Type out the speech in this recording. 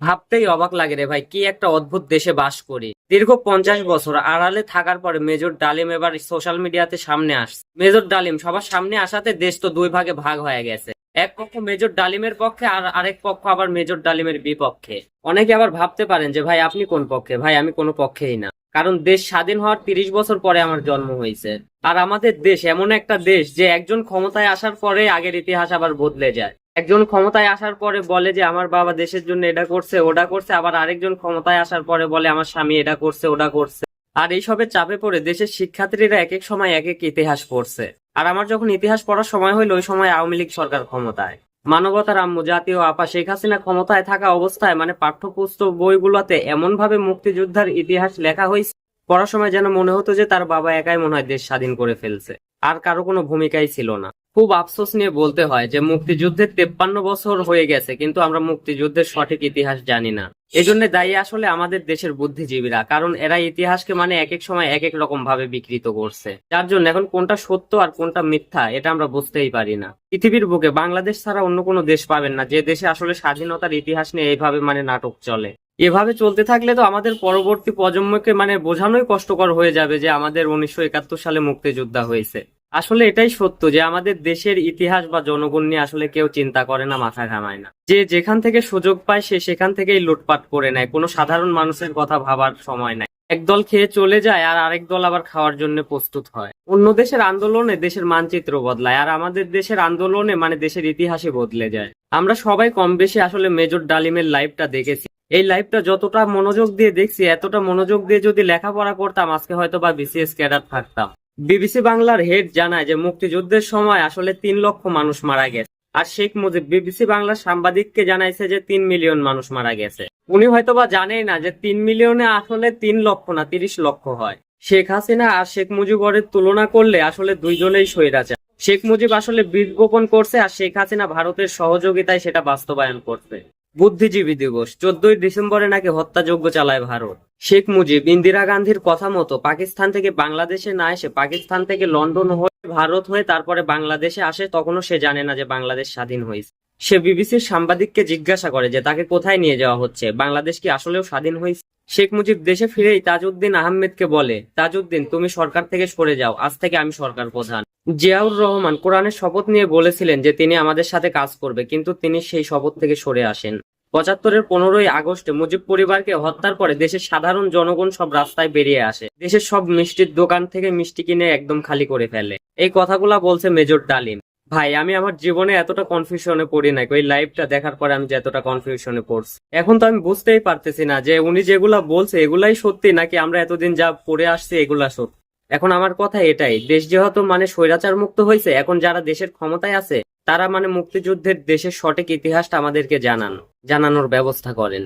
ভাবতেই অবাক লাগে রে ভাই, কি একটা অদ্ভুত দেশে বাস করি। দীর্ঘ পঞ্চাশ বছর আড়ালে থাকার পরে মেজর ডালিম এবার সোশ্যাল মিডিয়াতে সামনে আসছে। মেজর ডালিম, সবার সামনে আসাতে দেশ তো দুই ভাগে ভাগ হয়ে গেছে। এক পক্ষ মেজর ডালিমের পক্ষে আর আরেক পক্ষ আবার মেজর ডালিমের বিপক্ষে। অনেকে আবার ভাবতে পারেন যে, ভাই, আপনি কোন পক্ষে? ভাই, আমি কোনো পক্ষেই না। কারণ দেশ স্বাধীন হওয়ার তিরিশ বছর পরে আমার জন্ম হয়েছে। আর আমাদের দেশ এমন একটা দেশ যে, একজন ক্ষমতায় আসার পরে আগের ইতিহাস আবার বদলে যায়। একজন ক্ষমতায় আসার পরে বলে যে, আমার বাবা দেশের জন্য এটা করছে, ওটা করছে। আবার আরেকজন ক্ষমতায় আসার পরে বলে, আমার স্বামী এটা করছে, ওটা করছে। আর এইসবের চাপে পড়ে দেশের শিক্ষার্থীরা এক এক সময় এক এক ইতিহাস পড়ছে। আর আমার যখন ইতিহাস পড়ার সময় হইল, ওই সময় আওয়ামী লীগ সরকার ক্ষমতায়। মানবতার আম্মু জাতীয় আপা শেখ হাসিনা ক্ষমতায় থাকা অবস্থায় মানে পাঠ্যপুস্তক বইগুলোতে এমন ভাবে মুক্তিযোদ্ধার ইতিহাস লেখা হয়েছে পড়ার সময় যেন মনে হতো যে, তার বাবা একাই মনে হয় দেশ স্বাধীন করে ফেলছে। আর কারও কোনো ভূমিকাই ছিল না। খুব আফসোস নিয়ে বলতে হয় যে মুক্তিযুদ্ধের তেপ্পান্ন বছর হয়ে গেছে, কিন্তু আমরা মুক্তিযুদ্ধের সঠিক ইতিহাস জানি না। এজন্য দায়ী আসলে আমাদের দেশের বুদ্ধিজীবীরা, কারণ এরা ইতিহাসকে মানে এক এক সময় এক এক রকম ভাবে বিকৃত করছে। যার জন্য এখন কোনটা সত্য আর কোনটা মিথ্যা, এটা আমরা বুঝতেই পারি না। পৃথিবীর বুকে বাংলাদেশ ছাড়া অন্য কোনো দেশ পাবেন না, যে দেশে আসলে স্বাধীনতার ইতিহাস নিয়ে এইভাবে মানে নাটক চলে। এভাবে চলতে থাকলে তো আমাদের পরবর্তী প্রজন্মকে মানে বোঝানোই কষ্টকর হয়ে যাবে যে আমাদের উনিশশো একাত্তর সালে মুক্তিযোদ্ধা হয়েছে। আসলে এটাই সত্য যে আমাদের দেশের ইতিহাস বা জনগণ নিয়ে আসলে কেউ চিন্তা করে না, মাথা ঘামায় না। যে যেখান থেকে সুযোগ পায়, সে সেখান থেকেই লুটপাট করে নেয়। কোনো সাধারণ মানুষের কথা ভাবার সময় নাই। একদল খেয়ে চলে যায় আর আরেক দল আবার খাওয়ার জন্য প্রস্তুত হয়। অন্য দেশের আন্দোলনে দেশের মানচিত্র বদলায় আর আমাদের দেশের আন্দোলনে মানে দেশের ইতিহাসে বদলে যায়। আমরা সবাই কম বেশি আসলে মেজর ডালিমের লাইভটা দেখেছি। এই লাইভটা যতটা মনোযোগ দিয়ে দেখছি, এতটা মনোযোগ দিয়ে যদি লেখাপড়া করতাম, আজকে হয়তো বা বিসিএস ক্যাডার থাকতাম। বিবিসি বাংলার হেড জানায় যে মুক্তিযুদ্ধের সময় আসলে তিন লক্ষ মানুষ মারা গেছে। আর শেখ মুজিব বিবিসি বাংলার সাংবাদিককে জানাইছে যে তিন মিলিয়ন মানুষ মারা গেছে। উনি হয়তোবা জানেই না যে তিন মিলিয়নে আসলে তিন লক্ষ না তিরিশ লক্ষ হয়। শেখ হাসিনা আর শেখ মুজিবরের তুলনা করলে আসলে দুইজনেই স্বৈরাচার। শেখ মুজিব আসলে বীজ গোপন করছে আর শেখ হাসিনা ভারতের সহযোগিতায় সেটা বাস্তবায়ন করছে। বুদ্ধিজীবী দিবস। চোদ্দই ডিসেম্বরে নাকি হত্যাযজ্ঞ চালায় ভারত। শেখ মুজিব ইন্দিরা গান্ধীর কথা মতো পাকিস্তান থেকে বাংলাদেশে না এসে পাকিস্তান থেকে লন্ডন হয়ে ভারত হয়ে তারপরে বাংলাদেশে আসে তখনও সে জানে না যে বাংলাদেশ স্বাধীন হয়েছে। সে বিবিসির সাংবাদিককে জিজ্ঞাসা করে যে তাকে কোথায় নিয়ে যাওয়া হচ্ছে, বাংলাদেশ কি আসলেও স্বাধীন হয়েছে? শেখ মুজিব দেশে ফিরেই তাজউদ্দিন আহমেদকে বলে, তাজউদ্দিন, তুমি সরকার থেকে সরে যাও, আজ থেকে আমি সরকার প্রধান। জিয়াউর রহমান কোরআনের শপথ নিয়ে বলেছিলেন যে তিনি আমাদের সাথে কাজ করবে, কিন্তু তিনি সেই শপথ থেকে সরে আসেন। পঁচাত্তরের পনেরোই আগস্টে মুজিব পরিবারকে হত্যার পরে দেশের সাধারণ জনগণ সব রাস্তায় বেরিয়ে আসে। দেশের সব মিষ্টির দোকান থেকে মিষ্টি কিনে একদম খালি করে ফেলে। এই কথাগুলা বলছে মেজর ডালিম। ভাই, আমি আমার জীবনে এতটা কনফিউশনে পড়ি নাই। ওই লাইভটা দেখার পরে আমি যে এতটা কনফিউশনে পড়ছি। এখন তো আমি বুঝতেই পারতেছি না যে উনি যেগুলা বলছে এগুলাই সত্যি, নাকি আমরা এতদিন যা পড়ে আসছি এগুলা সত্যি? এখন আমার কথা এটাই, দেশ যেহেতু মানে স্বৈরাচার মুক্ত হয়েছে, এখন যারা দেশের ক্ষমতায় আছে, তারা মানে মুক্তিযুদ্ধের দেশের সঠিক ইতিহাসটা আমাদেরকে জানান, জানানোর ব্যবস্থা করেন।